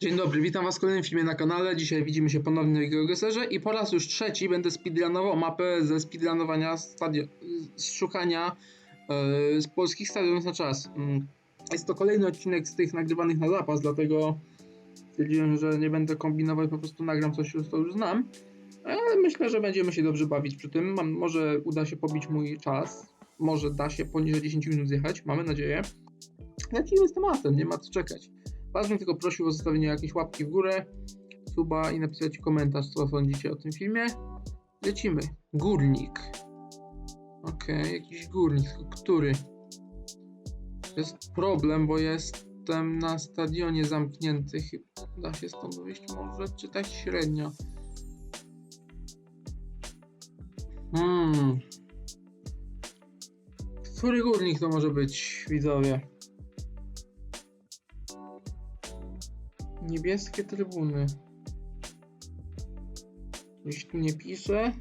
Dzień dobry, witam was w kolejnym filmie na kanale. Dzisiaj widzimy się ponownie w Geogeserze i po raz już trzeci będę speedrunował mapę ze speedrunowania z szukania e, z polskich stadionów na czas. Mm, Jest to kolejny odcinek z tych nagrywanych na zapas, dlatego stwierdziłem, że nie będę kombinował i po prostu nagram coś, co już znam. Ale myślę, że będziemy się dobrze bawić przy tym. Mam, może uda się pobić mój czas. Może da się poniżej 10 minut zjechać, mamy nadzieję. Lecimy z tematem, nie ma co czekać. Bym tylko prosił o zostawienie jakiejś łapki w górę, suba i napisać komentarz, co sądzicie o tym filmie. Lecimy. Górnik. Okej, jakiś górnik, który? Jest problem, bo jestem na stadionie zamknięty. Da się stąd wyjść może, czy tak średnio? Hmm. Który górnik to może być, widzowie? Niebieskie trybuny. Gdzieś tu nie pisze.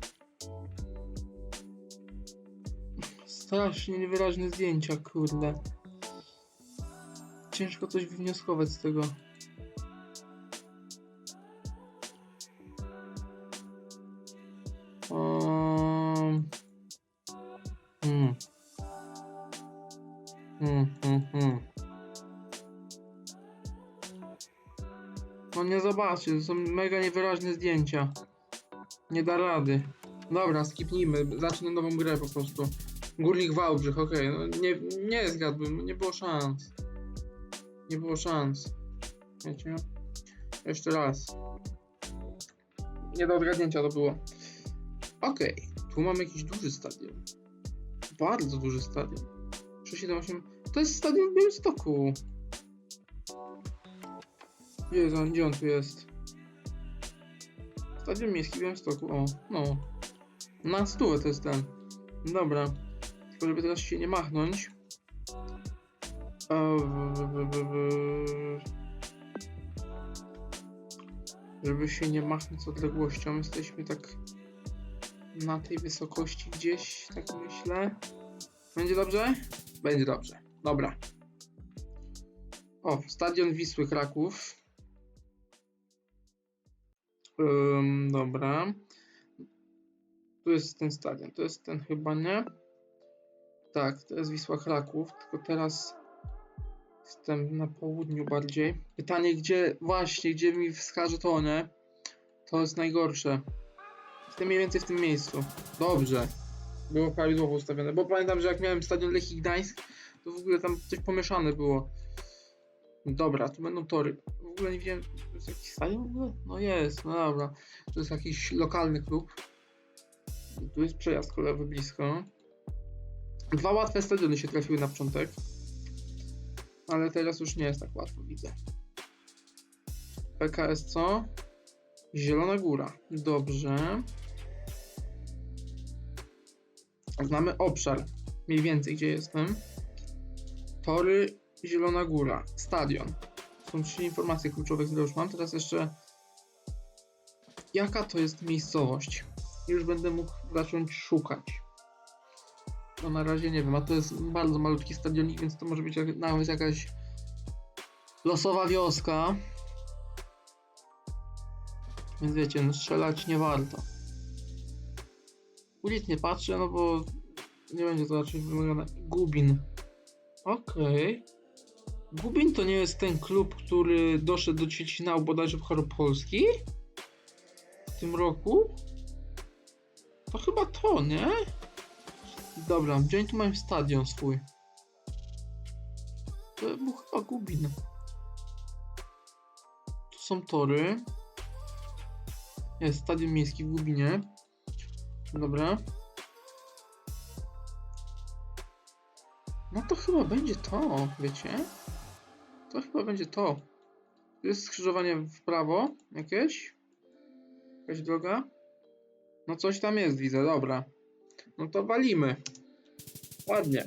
Strasznie niewyraźne zdjęcia, kurde. Ciężko coś wywnioskować z tego. Zobaczy, to są mega niewyraźne zdjęcia. Nie da rady. Dobra, skipnijmy, zacznę nową grę po prostu. Górnik Wałbrzych, okej, no nie, nie zgadłbym, nie było szans. Nie było szans. Wiecie? Jeszcze raz. Nie do odgadnięcia to było. Okej, tu mamy jakiś duży stadion. Bardzo duży stadion. 378. To jest stadion w Białymstoku. Gdzie, gdzie on tu jest? Stadion Miejski w Białymstoku, o, no. Na stówę to jest ten. Dobra. Tylko żeby teraz się nie machnąć. Żeby się nie machnąć odległością, jesteśmy tak na tej wysokości gdzieś, tak myślę. Będzie dobrze? Będzie dobrze. Dobra. O, stadion Wisły Kraków. Dobra. Tu jest ten stadion. To jest ten chyba, nie? Tak, to jest Wisła Kraków. Tylko teraz jestem na południu bardziej. Pytanie, gdzie właśnie, gdzie mi wskaże to, nie? To jest najgorsze. Jestem mniej więcej w tym miejscu. Dobrze. Było prawidłowo ustawione. Bo pamiętam, że jak miałem stadion Lechii Gdańsk, to w ogóle tam coś pomieszane było. Dobra, tu będą tory. W ogóle nie wiem, to jest jakiś w ogóle? No jest, no dobra. To jest jakiś lokalny klub. Tu jest przejazd kolejowy blisko. Dwa łatwe stadiony się trafiły na początek. Ale teraz już nie jest tak łatwo, widzę. PKS co? Zielona Góra. Dobrze. Znamy obszar. Mniej więcej gdzie jestem. Tory Zielona Góra. Stadion. Są trzy informacje kluczowe, które już mam. Teraz jeszcze jaka to jest miejscowość. Już będę mógł zacząć szukać. No na razie nie wiem, a to jest bardzo malutki stadionik, więc to może być jak, nawet jakaś losowa wioska. Więc wiecie, no strzelać nie warto. Ulic nie patrzę, no bo nie będzie to raczej wymagane. Gubin. Okej. Gubin to nie jest ten klub, który doszedł do ćwierćfinału bodajże w Polski? W tym roku? To chyba to, nie? Dobra, gdzie oni tu mają stadion swój? To był chyba Gubin. Tu są tory. Jest stadion miejski w Gubinie. Dobra. No to chyba będzie to, wiecie? To chyba będzie to. Tu jest skrzyżowanie w prawo jakieś. Jakaś droga. No coś tam jest, widzę, dobra. No to walimy. Ładnie.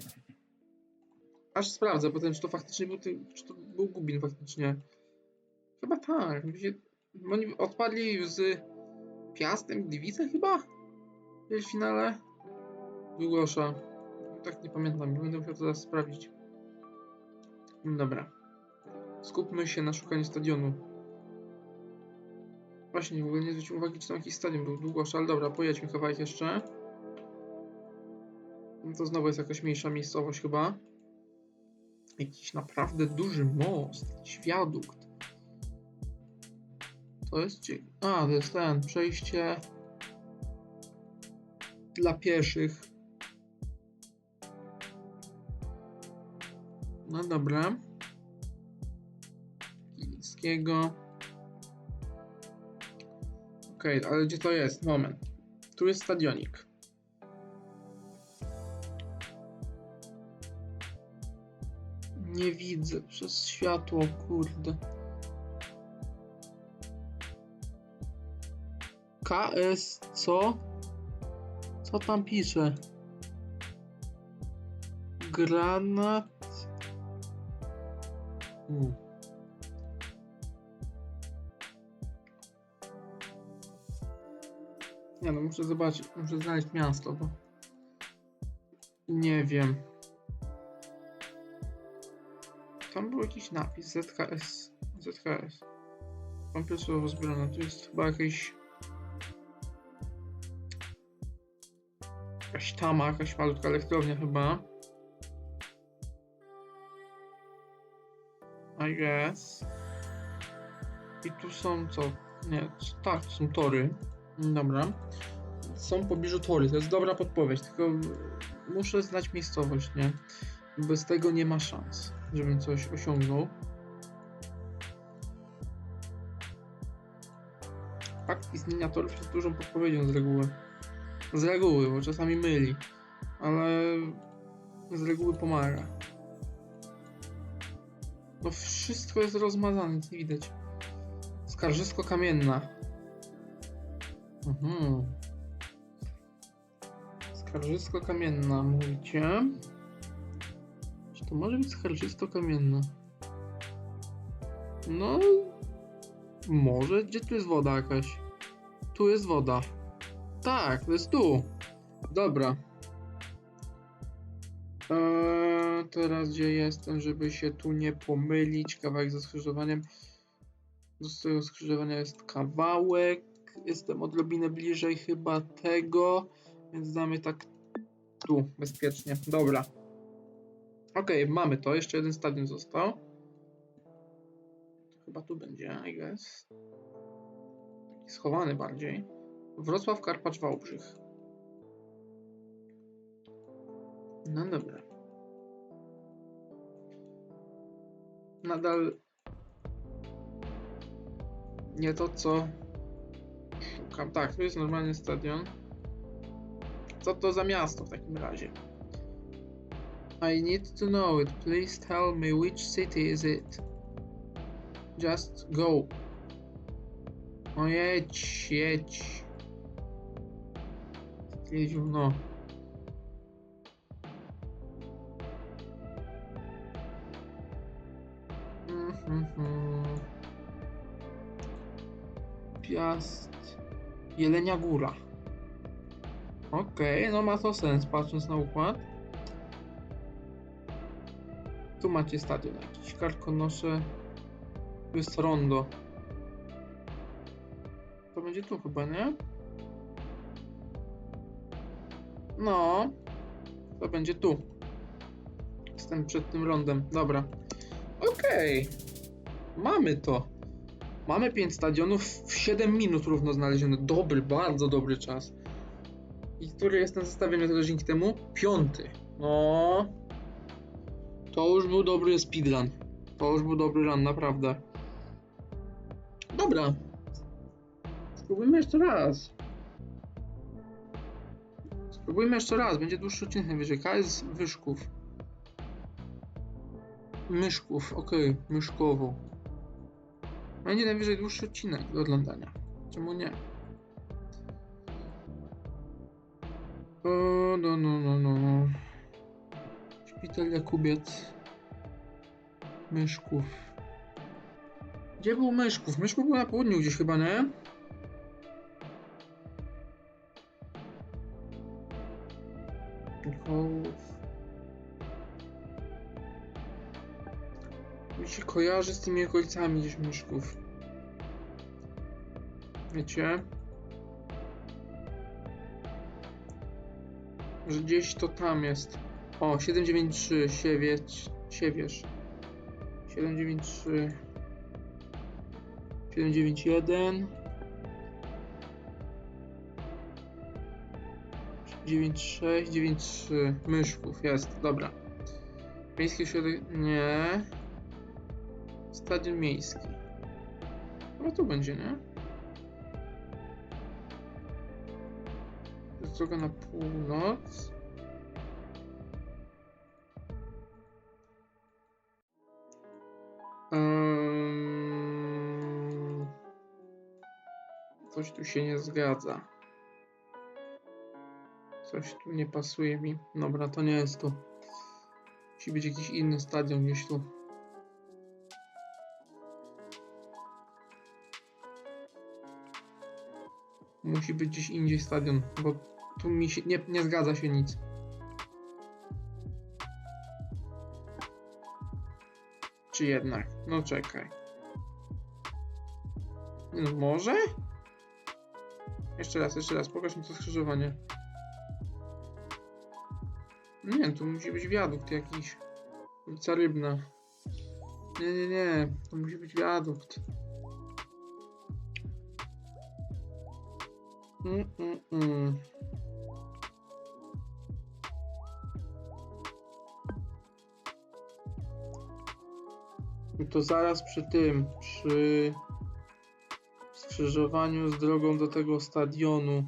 Aż sprawdzę potem, czy to faktycznie był, ty, czy to był Gubin faktycznie. Chyba tak. Oni odpadli z Piastem Gliwice chyba? W finale? Długosza. Tak nie pamiętam, będę musiał to teraz sprawdzić. Dobra. Skupmy się na szukaniu stadionu. Właśnie, w ogóle nie zwróciłem uwagi, czy tam jakiś stadion był długoszy, ale dobra, pojedźmy kawałek jeszcze. No to znowu jest jakaś mniejsza miejscowość chyba. Jakiś naprawdę duży most, jakiś wiadukt. To jest. A, to jest ten, przejście dla pieszych. No dobra. Chińskiego. Okej, ale gdzie to jest? Moment. Tu jest stadionik. Nie widzę przez światło, kurde. KS co? Co tam pisze? Granat. U. Nie no, muszę zobaczyć, muszę znaleźć miasto, bo nie wiem. Tam był jakiś napis ZKS. ZKS. Kompleksowo rozbrojone. Tu jest chyba jakieś. Jakaś tama, jakaś malutka elektrownia chyba. I guess. I tu są co? Nie, tak, to są tory. Dobra. Są w pobliżu tory, to jest dobra podpowiedź, tylko muszę znać miejscowość, nie? Bez tego nie ma szans, żebym coś osiągnął. Fakt istnienia torów jest dużą podpowiedzią z reguły. Z reguły, bo czasami myli, ale z reguły pomaga. No wszystko jest rozmazane, nic nie widać. Skarżysko kamienna. Mhm. Skarżysko kamienna, mówicie? Czy to może być skarżysko kamienna? No, może. Gdzie tu jest woda jakaś? Tu jest woda. Tak, to jest tu. Dobra. Eee, teraz gdzie jestem, żeby się tu nie pomylić? Kawałek ze skrzyżowaniem. Do tego skrzyżowania jest kawałek. Jestem odrobinę bliżej chyba tego, więc damy tak tu, bezpiecznie. Dobra. Okej, mamy to. Jeszcze jeden stadion został. Chyba tu będzie, I guess. Taki schowany bardziej. Wrocław, Karpacz, Wałbrzych. No dobra. Nadal nie to, co Tak, to jest normalny stadion. Co to za miasto w takim razie? I need to know it. Please tell me which city is it. Just go. No jedź, jedź. Jedziu, no. Mhm. Piast. Jelenia Góra. Okej, no ma to sens, patrząc na układ. Tu macie stadion jakiś, karkonosze. Tu jest rondo. To będzie tu chyba, nie? No. To będzie tu. Jestem przed tym rondem. Dobra. Okej. Mamy to. Mamy 5 stadionów w 7 minut równo znalezione. Dobry, bardzo dobry czas. I który jest na zestawieniu tego dzięki temu? Piąty. No. To już był dobry speedrun. To już był dobry run, naprawdę. Dobra. Spróbujmy jeszcze raz. Spróbujmy jeszcze raz. Będzie dłuższy odcinek najwyżej. KS Wyszków. Myszków, okej, myszkowo. Będzie najwyżej dłuższy odcinek do oglądania. Czemu nie? O, no, no, no, no, no. Szpital Jakubiec. Myszków. Gdzie był Myszków? Myszków był na południu gdzieś chyba, nie? Mikołów. Się kojarzy z tymi okolicami gdzieś Myszków. Wiecie? Że gdzieś to tam jest. O, 793, Siewiec, Siewierz. 793. 791. 96, 93. Myszków, jest, dobra. Miejski środek. Nie. Stadion miejski. No tu będzie, nie? Droga na północ. Coś tu się nie zgadza. Coś tu nie pasuje mi. Dobra, to nie jest to. Musi być jakiś inny stadion gdzieś tu. Musi być gdzieś indziej stadion, bo tu mi się nie, nie zgadza się nic. Czy jednak? No czekaj. No może? Jeszcze raz, jeszcze raz, pokaż mi to skrzyżowanie. Nie, tu musi być wiadukt jakiś. Ulica Rybna. Nie, nie, nie. To musi być wiadukt. Mm, mm, mm. I to zaraz przy tym, przy skrzyżowaniu z drogą do tego stadionu.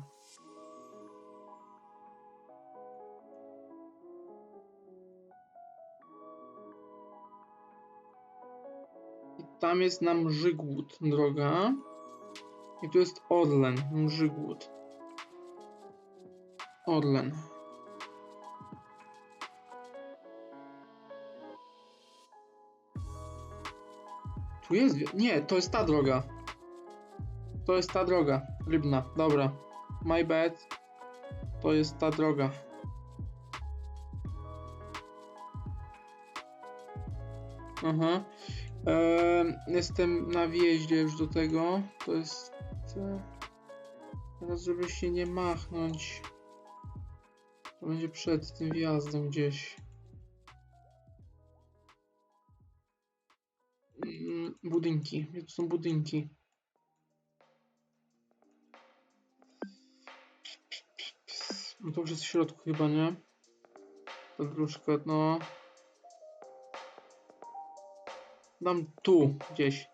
I tam jest na Mrzygłód droga. I tu jest Orlen, Mrzygłód. Orlen. Tu jest. Nie, to jest ta droga. To jest ta droga. Rybna, dobra. My bad. To jest ta droga. Aha. Em, jestem na wjeździe już do tego. To jest. Teraz, żeby się nie machnąć. To będzie przed tym wjazdem gdzieś. Mm, Budynki. Gdzie tu są budynki? No to już jest w środku chyba, nie? Ta dróżka, no. Dam tu gdzieś.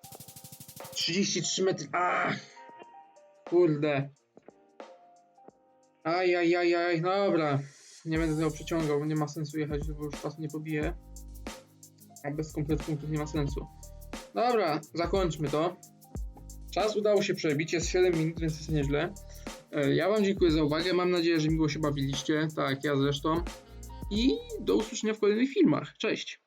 33 metry. A! Kurde. Aj, aj, aj, aj, dobra. Nie będę tego przeciągał, nie ma sensu jechać, bo już czasu nie pobiję. A bez kompletu punktów nie ma sensu. Dobra, zakończmy to. Czas udało się przebić, jest 7 minut, więc jest nieźle. E, Ja Wam dziękuję za uwagę, mam nadzieję, że miło się bawiliście, tak ja zresztą. I do usłyszenia w kolejnych filmach. Cześć!